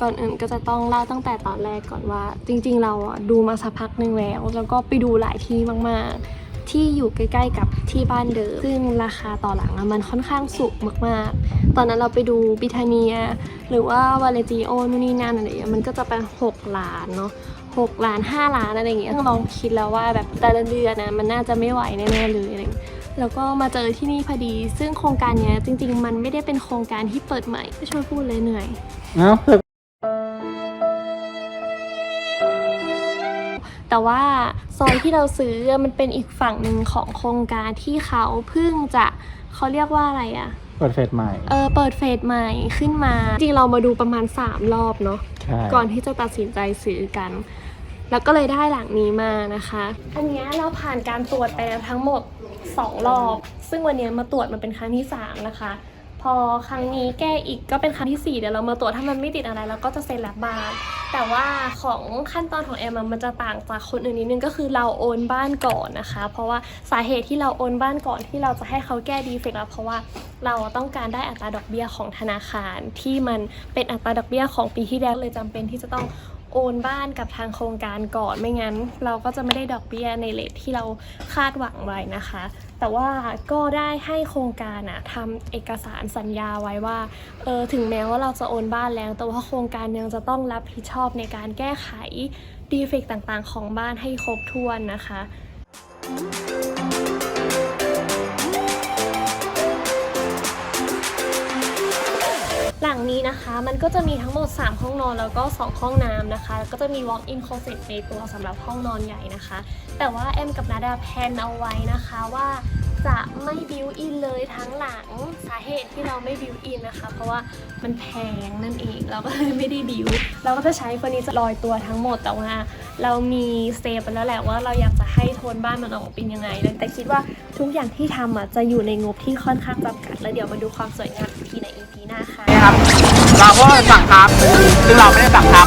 ก่อนอื่นก็จะต้องเล่าตั้งแต่ตอนแรกก่อนว่า จริงๆ เราอะดูมาสักพักหนึ่งแล้ว แล้วก็ไปดูหลายที่มากๆ ที่อยู่ใกล้ๆกับที่บ้านเดิมซึ่งราคาต่อหลังอะมันค่อนข้างสูงมากๆ ตอนนั้นเราไปดูบิทาเนีย หรือว่าวาเลจิโอนู่นนี่นั่นอะไรอย่างเงี้ยมันก็จะเป็น6ล้านเนาะ6ล้าน5ล้านอะไรอย่างเงี้ยเราคิดแล้วว่าแบบแต่ละเดือนนะมันน่าจะไม่ไหวแน่ๆเลยอะไรอย่างเงี้ย แล้วก็มาเจอที่นี่พอดี ซึ่งโครงการเนี้ยจริง ๆ มันไม่ได้เป็นโครงการที่เปิดใหม่ไม่ช่วยพูดเลยเหนื่อย เอ้าเปิดแต่ว่าซอยที่เราซื้อมันเป็นอีกฝั่งหนึ่งของโครงการที่เขาเพิ่งจะเขาเรียกว่าอะไรอะเปิดเฟสใหม่ เออเปิดเฟสใหม่ขึ้นมา จริงเรามาดูประมาณ 3 รอบเนาะใช่ก่อนที่จะตัดสินใจซื้อกัน แล้วก็เลยได้หลังนี้มานะคะ อันนี้เราผ่านการตรวจไปแล้วทั้งหมด 2 รอบ ซึ่งวันนี้มาตรวจมันเป็นครั้งที่ 3 นะคะ พอครั้งนี้แก้อีกก็เป็นครั้งที่ 4 เดี๋ยวเรามาตรวจถ้ามันไม่ติดอะไรเราก็จะเซ็นรับบ้าน แต่ว่าของขั้นตอนของแอมมันจะต่างจากคนอื่นนิดนึงก็คือเราโอนบ้านก่อนนะคะ เพราะว่าสาเหตุที่เราโอนบ้านก่อนที่เราจะให้เขาแก้ดีเฟกต์อะเพราะว่าเราต้องการได้อัตราดอกเบี้ยของธนาคารที่มันเป็นอัตราดอกเบี้ยของปีที่แล้วเลยจำเป็นที่จะต้อง โอนบ้านกับทางโครงการก่อนไม่งั้น เราก็จะไม่ได้ดอกเบี้ยในเลทที่เราคาดหวังไว้นะคะ แต่ว่าก็ได้ให้โครงการอะทำเอกสารสัญญาไว้ว่าเออถึงแม้ว่าเราจะโอนบ้านแล้ว แต่ว่าโครงการยังจะต้องรับผิดชอบในการแก้ไขดีเฟกต่างๆ ของบ้านให้ครบถ้วนนะคะ หลังนี้นะคะมันก็จะมีทั้งหมด 3 ห้องนอนแล้วก็ 2 ห้องน้ำนะคะแล้วก็จะมี walk-in closet ในตัวสำหรับห้องนอนใหญ่นะคะ แต่ว่าแอมกับนาดาแพนเอาไว้นะคะว่าจะไม่บิวอินเลยทั้งหลังสาเหตุที่เราไม่บิวอินนะคะ เพราะว่ามันแพงนั่นเองเราก็เลยไม่ได้บิวเราก็จะใช้เฟอร์นิเจอร์ลอยตัวทั้งหมดแต่ว่า เรามีเซฟไปแล้วแหละว่าเราอยากจะให้โทนบ้านมันออกมาเป็นยังไง แต่คิดว่าทุกอย่างที่ทำอะจะอยู่ในงบที่ค่อนข้างจำกัด แล้วเดี๋ยวมาดูความสวยงามอีกทีใน EP หน้าค่ะนี่ครับ เราก็สั่งครับ ซึ่งเราไม่ได้สั่งครับ